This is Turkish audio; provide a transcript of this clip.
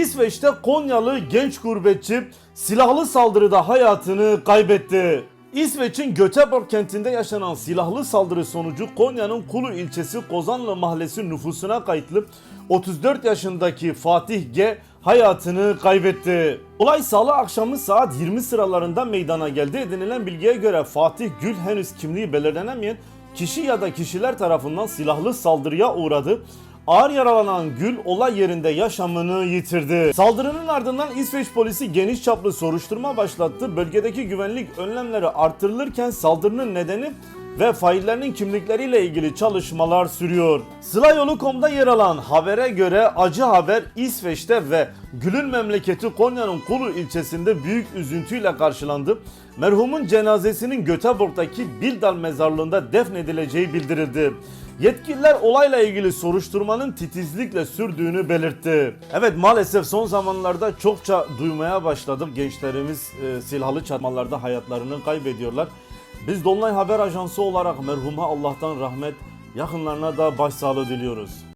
İsveç'te Konyalı genç gurbetçi silahlı saldırıda hayatını kaybetti. İsveç'in Göteborg kentinde yaşanan silahlı saldırı sonucu Konya'nın Kulu ilçesi Kozanlı mahallesi nüfusuna kayıtlı 34 yaşındaki Fatih G hayatını kaybetti. Olay salı akşamı saat 20 sıralarında meydana geldi. Edinilen bilgiye göre Fatih Gül henüz kimliği belirlenemeyen kişi ya da kişiler tarafından silahlı saldırıya uğradı. Ağır yaralanan Gül olay yerinde yaşamını yitirdi. Saldırının ardından İsveç polisi geniş çaplı soruşturma başlattı. Bölgedeki güvenlik önlemleri artırılırken saldırının nedeni ve faillerinin kimlikleriyle ilgili çalışmalar sürüyor. Slayolu.com'da yer alan habere göre acı haber İsveç'te ve Gül'ün memleketi Konya'nın Kulu ilçesinde büyük üzüntüyle karşılandı. Merhumun cenazesinin Göteborg'daki Bildal mezarlığında defnedileceği bildirildi. Yetkililer olayla ilgili soruşturmanın titizlikle sürdüğünü belirtti. Evet maalesef son zamanlarda çokça duymaya başladık. Gençlerimiz e, silahlı çatmalarda hayatlarını kaybediyorlar. Biz Dolunay Haber Ajansı olarak merhuma Allah'tan rahmet, yakınlarına da başsağlığı diliyoruz.